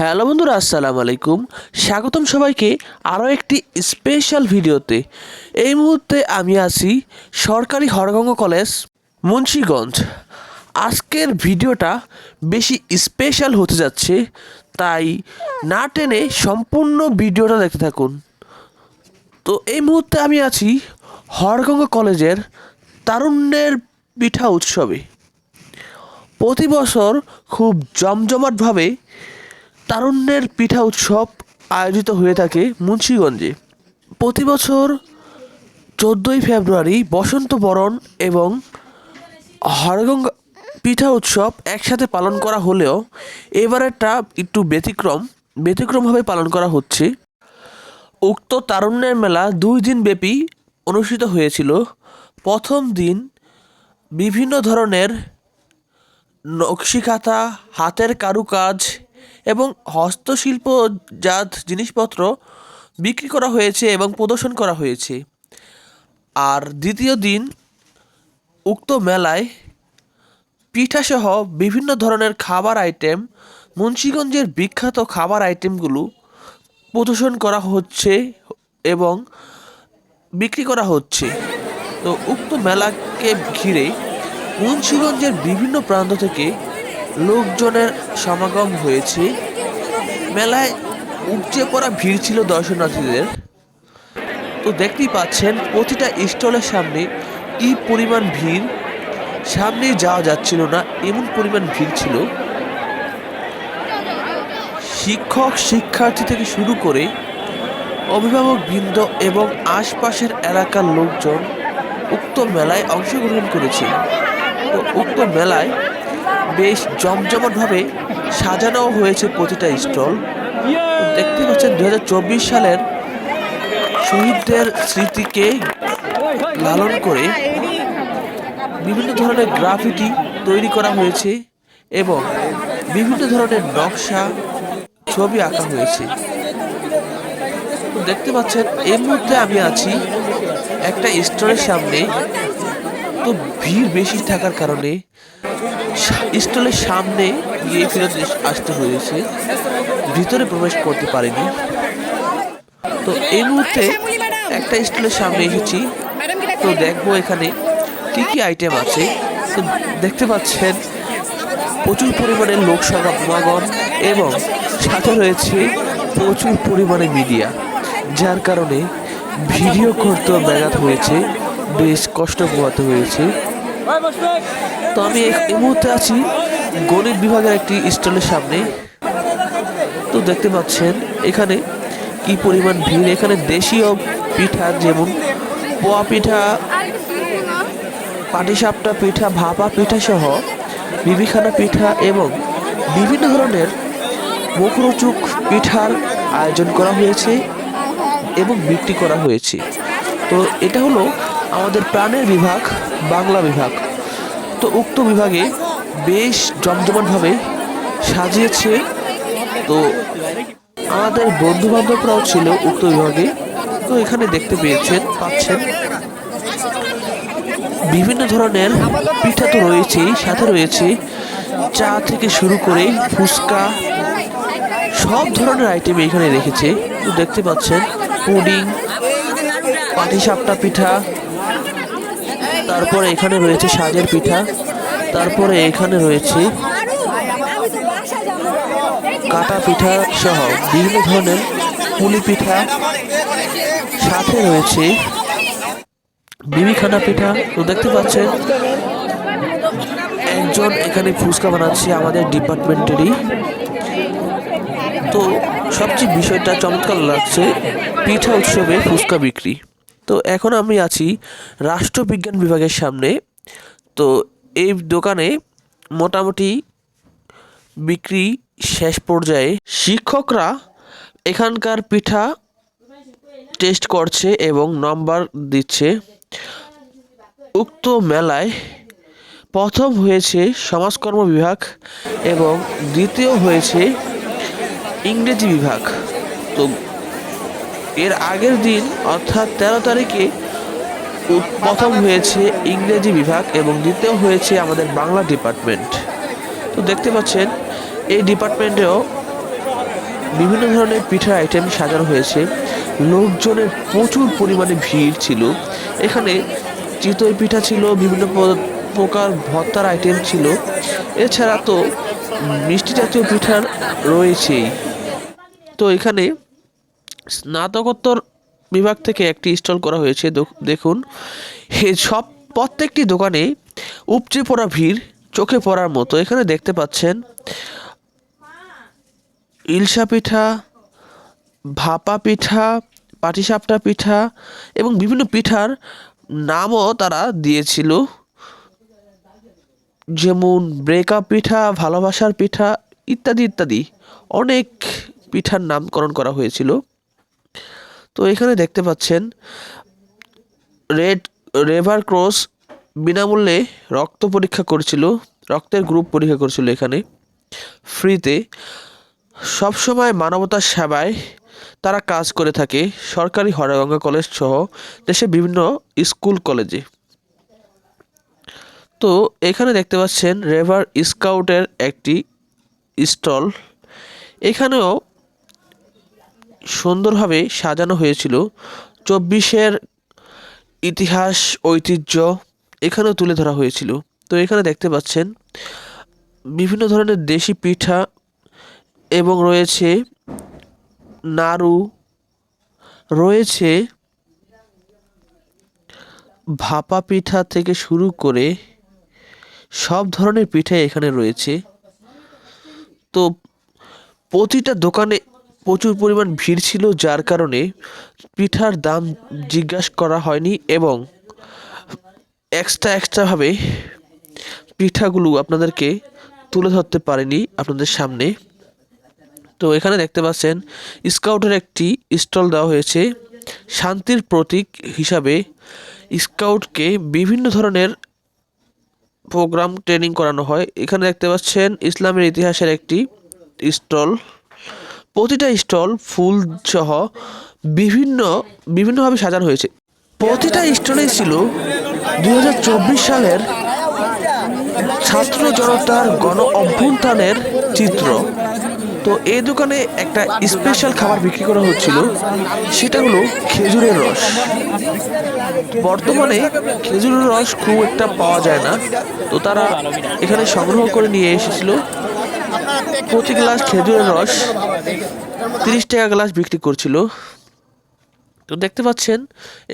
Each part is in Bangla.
হ্যালো বন্ধুরা, আসসালামু আলাইকুম। স্বাগতম সবাইকে আরও একটি স্পেশাল ভিডিওতে। এই মুহূর্তে আমি আছি সরকারি হরগঙ্গ কলেজ, মুন্সীগঞ্জ। আজকের ভিডিওটা বেশি স্পেশাল হতে যাচ্ছে, তাই না টেনে সম্পূর্ণ ভিডিওটা দেখতে থাকুন। তো এই মুহূর্তে আমি আছি হরগঙ্গ কলেজের তারুণ্যের পিঠা উৎসবে। প্রতি বছর খুব জমজমাটভাবে তারুণ্যের পিঠা উৎসব আয়োজিত হয়ে থাকে মুন্সীগঞ্জে। প্রতি বছর চোদ্দোই ফেব্রুয়ারি বসন্ত বরণ এবং হরগঙ্গা পিঠা উৎসব একসাথে পালন করা হলেও এবারেরটা একটু ব্যতিক্রম, ব্যতিক্রমভাবে পালন করা হচ্ছে। উক্ত তারুণ্যের মেলা দুই দিন ব্যাপী অনুষ্ঠিত হয়েছিল। প্রথম দিন বিভিন্ন ধরনের নকশিকাঁথা, হাতের কারুকাজ এবং হস্তশিল্পজাত জিনিসপত্র বিক্রি করা হয়েছে এবং প্রদর্শন করা হয়েছে। আর দ্বিতীয় দিন উক্ত মেলায় পিঠাসহ বিভিন্ন ধরনের খাবার আইটেম, মুন্সীগঞ্জের বিখ্যাত খাবার আইটেমগুলো প্রদর্শন করা হচ্ছে এবং বিক্রি করা হচ্ছে। তো উক্ত মেলাকে ঘিরে মুন্সীগঞ্জের বিভিন্ন প্রান্ত থেকে লোকজনের সমাগম হয়েছে। মেলায় উপচে পড়া ভিড় ছিল দর্শনার্থীদের। তো দেখতেই পাচ্ছেন, প্রতিটা স্টলের সামনে কি পরিমাণ ভিড় সামনে যাওয়া যাচ্ছিল না, এমন পরিমাণ ভিড় ছিল। শিক্ষক, শিক্ষার্থী থেকে শুরু করে অভিভাবক বৃন্দ এবং আশপাশের এলাকার লোকজন উক্ত মেলায় অংশগ্রহণ করেছে। তো উক্ত মেলায় বেশ জমজমাটভাবে সাজানো হয়েছে প্রতিটা স্টল। দেখতে পাচ্ছেন দুই হাজার চব্বিশ সালের শহীদদের স্মৃতিকে লালন করে বিভিন্ন ধরনের গ্রাফিটি তৈরি করা হয়েছে এবং বিভিন্ন ধরনের নকশা, ছবি আঁকা হয়েছে। দেখতে পাচ্ছেন, এই মুহূর্তে আমি আছি একটা স্টোরের সামনে। তো ভিড় বেশি থাকার কারণে স্টলের সামনে গিয়ে ফেরত আসতে হয়েছে। ভিতরে প্রবেশ করতে পারিনি। তো এই মুহূর্তে একটা স্টলের সামনে এসেছি। তো দেখব এখানে কি কি আইটেম আছে। তো দেখতে পাচ্ছেন প্রচুর পরিমাণে লোক সমাগম এবং সাথে রয়েছে প্রচুর পরিমাণে মিডিয়া। যার কারণে ভিডিও করতেও ব্যাঘাত হয়েছে বেশ কষ্ট পোহাতে হয়েছে। তো আমি এই মুহূর্তে আছি গণিত বিভাগের একটি স্টলের সামনে। তো দেখতে পাচ্ছেন, এখানে কি পরিমাণ ভিড়? এখানে দেশীয় পিঠা যেমন পোয়া পিঠা, পাটিসাপটা পিঠা, ভাপা পিঠা সহ বিবিখানা পিঠা এবং বিভিন্ন ধরনের মুখরোচক পিঠার আয়োজন করা হয়েছে এবং বিক্রি করা হয়েছে। তো এটা হলো আমাদের প্রাণের বিভাগ, বাংলা বিভাগ। তো উক্ত বিভাগে বেশ জমজমাটভাবে সাজিয়েছে। তো আমাদের বন্ধু বান্ধবরাও ছিল উক্ত বিভাগে। তো এখানে দেখতে পেয়েছেন, পাচ্ছেন। বিভিন্ন ধরনের পিঠা তো রয়েছেই, সাথে রয়েছে চা থেকে শুরু করে ফুচকা, সব ধরনের আইটেম এখানে রেখেছে। তো দেখতে পাচ্ছেন, পুডিং, পাটিসাপটা পিঠা তারপরে এখানে রয়েছে সাজের পিঠা, তারপরে এখানে রয়েছে কাটা পিঠা সহ বিভিন্ন ধরনের পুলি পিঠা, সাথে রয়েছে বিবিখানা পিঠা। তো দেখতে পাচ্ছেন, একজন এখানে ফুচকা বানাচ্ছে আমাদের ডিপার্টমেন্টেরই। তো সবচেয়ে বিষয়টা চমৎকার লাগছে, পিঠা উৎসবে ফুচকা বিক্রি। তো এখন আমি আছি রাষ্ট্রবিজ্ঞান বিভাগের সামনে। তো এই দোকানে মোটামুটি বিক্রি শেষ পর্যায়ে শিক্ষকরা এখানকার পিঠা টেস্ট করছে এবং নম্বর দিচ্ছে। উক্ত মেলায় প্রথম হয়েছে সমাজকর্ম বিভাগ এবং দ্বিতীয় হয়েছে ইংরেজি বিভাগ। তো এর আগের দিন, অর্থাৎ তেরো তারিখে, প্রথম হয়েছে ইংরেজি বিভাগ এবং দ্বিতীয় হয়েছে আমাদের বাংলা ডিপার্টমেন্ট। তো দেখতে পাচ্ছেন, এই ডিপার্টমেন্টেও বিভিন্ন ধরনের পিঠার আইটেম সাজানো হয়েছে। লোকজনের প্রচুর পরিমাণে ভিড় ছিল। এখানে চিতই পিঠা ছিল, বিভিন্ন প্রকার ভর্তার আইটেম ছিল। এছাড়া তো মিষ্টি জাতীয় পিঠার রয়েছেই। তো এখানে স্নাতকোত্তর বিভাগ থেকে একটি স্টল করা হয়েছে দেখুন। সব, প্রত্যেকটি দোকানে উপচে পড়া ভিড়, চোখে পড়ার মতো। এখানে দেখতে পাচ্ছেন ইলশা পিঠা, ভাপা পিঠা, পাটিসাপটা পিঠা এবং বিভিন্ন পিঠার নামও তারা দিয়েছিল। যেমন ব্রেকআপ পিঠা, ভালোবাসার পিঠা ইত্যাদি ইত্যাদি। অনেক পিঠার নামকরণ করা হয়েছিল। তো এখানে দেখতে পাচ্ছেন, রেড রেভার ক্রস বিনামূল্যে রক্ত পরীক্ষা করছিল, রক্তের গ্রুপ পরীক্ষা করছিল এখানে, ফ্রিতে। সবসময় মানবতার সেবায় তারা কাজ করে থাকে, সরকারি হরগঙ্গা কলেজ সহ দেশের বিভিন্ন স্কুল কলেজে। তো এখানে দেখতে পাচ্ছেন, রেভার স্কাউটের একটি স্টল। এখানেও সুন্দরভাবে সাজানো হয়েছিল। চব্বিশের ইতিহাস, ঐতিহ্য এখানেও তুলে ধরা হয়েছিল। তো এখানে দেখতে পাচ্ছেন, বিভিন্ন ধরনের দেশি পিঠা এবং রয়েছে নাড়ু, রয়েছে ভাপা পিঠা থেকে শুরু করে সব ধরনের পিঠা এখানে রয়েছে। তো প্রতিটা দোকানে প্রচুর পরিমাণ ভিড় ছিল, যার কারণে পিঠার দাম জিজ্ঞাসা করা হয়নি এবং এক্সট্রা এক্সট্রাভাবে পিঠাগুলো আপনাদেরকে তুলে ধরতে পারেনি আপনাদের সামনে। তো এখানে দেখতে পাচ্ছেন, স্কাউটের একটি স্টল দেওয়া হয়েছে। শান্তির প্রতীক হিসাবে স্কাউটকে বিভিন্ন ধরনের প্রোগ্রাম ট্রেনিং করানো হয়। এখানে দেখতে পাচ্ছেন, ইসলামের ইতিহাসের একটি স্টল। প্রতিটা স্টল, ফুল সহ বিভিন্ন, বিভিন্নভাবে সাজানো হয়েছে। প্রতিটা স্টলে ছিল দু হাজার চব্বিশ সালের ছাত্র জনতার গণ অভ্যুত্থানের চিত্র। তো এই দোকানে একটা স্পেশাল খাবার বিক্রি করা হচ্ছিল, সেটা হলো খেজুরের রস। বর্তমানে খেজুরের রস খুব একটা পাওয়া যায় না। তো তারা এখানে সংগ্রহ করে নিয়ে এসেছিল। প্রতি গ্লাস খেজুরের রস তিরিশ টাকা গ্লাস বিক্রি করছিল। তো দেখতে পাচ্ছেন,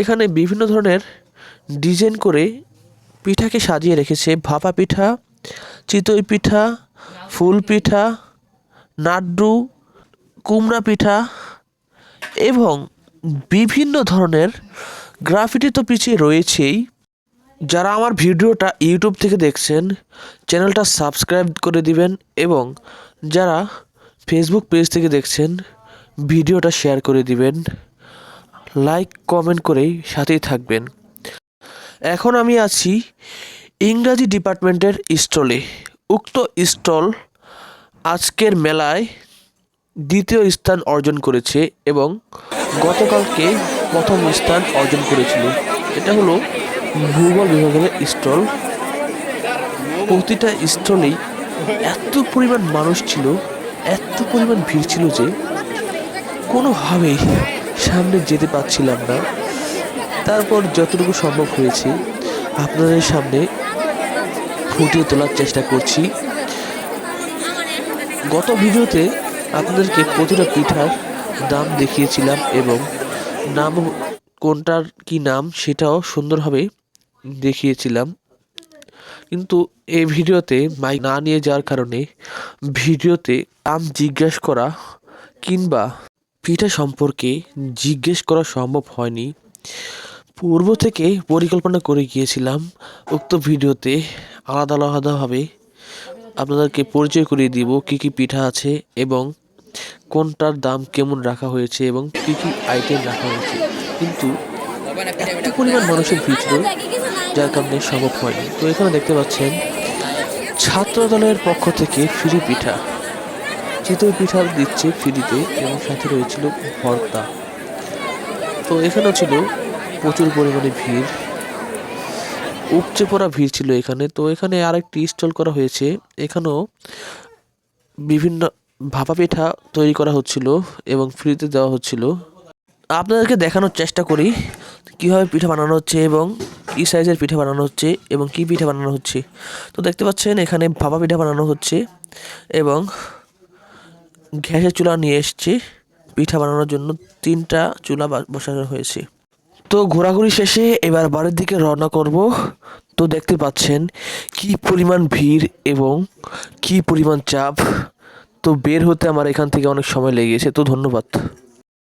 এখানে বিভিন্ন ধরনের ডিজাইন করে পিঠাকে সাজিয়ে রেখেছে। ভাপা পিঠা, চিতই পিঠা, ফুল পিঠা, নাড্ডু, কুমড়া পিঠা এবং বিভিন্ন ধরনের গ্রাফিটি তো পিছিয়ে রয়েছেই। যারা আমার ভিডিওটা ইউটিউব থেকে দেখছেন, চ্যানেলটা সাবস্ক্রাইব করে দিবেন এবং যারা ফেসবুক পেজ থেকে দেখছেন, ভিডিওটা শেয়ার করে দিবেন। লাইক কমেন্ট করেই সাথেই থাকবেন। এখন আমি আছি ইংরাজি ডিপার্টমেন্টের স্টলে। উক্ত স্টল আজকের মেলায় দ্বিতীয় স্থান অর্জন করেছে এবং গতকালকে প্রথম স্থান অর্জন করেছিল। এটা হলো ভূগোল বিভাগের স্টল। প্রতিটা স্টলেই এত পরিমাণ মানুষ ছিল, এত পরিমাণ ভিড় ছিল যে কোনোভাবেই সামনে যেতে পারছিলাম না। তারপর যতটুকু সম্ভব হয়েছে, আপনাদের সামনে ফুটিয়ে তোলার চেষ্টা করছি। গত ভিডিওতে আপনাদেরকে প্রতিটা পিঠার দাম দেখিয়েছিলাম এবং নাম কোনটার কি নাম সেটাও সুন্দরভাবে দেখিয়েছিলাম। কিন্তু এই ভিডিওতে মাইক না নিয়ে যাওয়ার কারণে ভিডিওতে দাম জিজ্ঞেস করা কিংবা পিঠা সম্পর্কে জিজ্ঞেস করা সম্ভব হয়নি। পূর্ব থেকে পরিকল্পনা করে গিয়েছিলাম, উক্ত ভিডিওতে আলাদা আলাদাভাবে আপনাদেরকে পরিচয় করিয়ে দিব কী কী পিঠা আছে এবং কোনটার দাম কেমন রাখা হয়েছে এবং কী কী আইটেম রাখা হয়েছে। কিন্তু পরিমাণ মানুষের ভিড় ছিল যার কারণে সম্ভব হয়নি। তো এখানে দেখতে পাচ্ছেন ছাত্র দলের পক্ষ থেকে ফ্রি পিঠা। চিতই পিঠা দিচ্ছে ফ্রিতে এবং সাথে রয়েছিল ভর্তা। তো এখানেও ছিল প্রচুর পরিমাণে ভিড়। উপচে পড়া ভিড় ছিল এখানে। তো এখানে আরেকটি স্টল করা হয়েছে। এখানেও বিভিন্ন ভাপা পিঠা তৈরি করা হচ্ছিল এবং ফ্রিতে দেওয়া হচ্ছিল। আপনাদেরকে দেখানোর চেষ্টা করি কীভাবে পিঠা বানানো হচ্ছে এবং কী সাইজের পিঠা বানানো হচ্ছে এবং কী পিঠা বানানো হচ্ছে। তো দেখতে পাচ্ছেন, এখানে ভাপা পিঠা বানানো হচ্ছে এবং গ্যাসের চুলা নিয়ে এসছে। পিঠা বানানোর জন্য তিনটা চুলা বসানো হয়েছে। তো ঘোরাঘুরি শেষে এবার বাড়ির দিকে রওনা করব। তো দেখতে পাচ্ছেন কি পরিমাণ ভিড় এবং কি পরিমাণ চাপ। তো বের হতে আমার এখান থেকে অনেক সময় লেগেছে। তো ধন্যবাদ।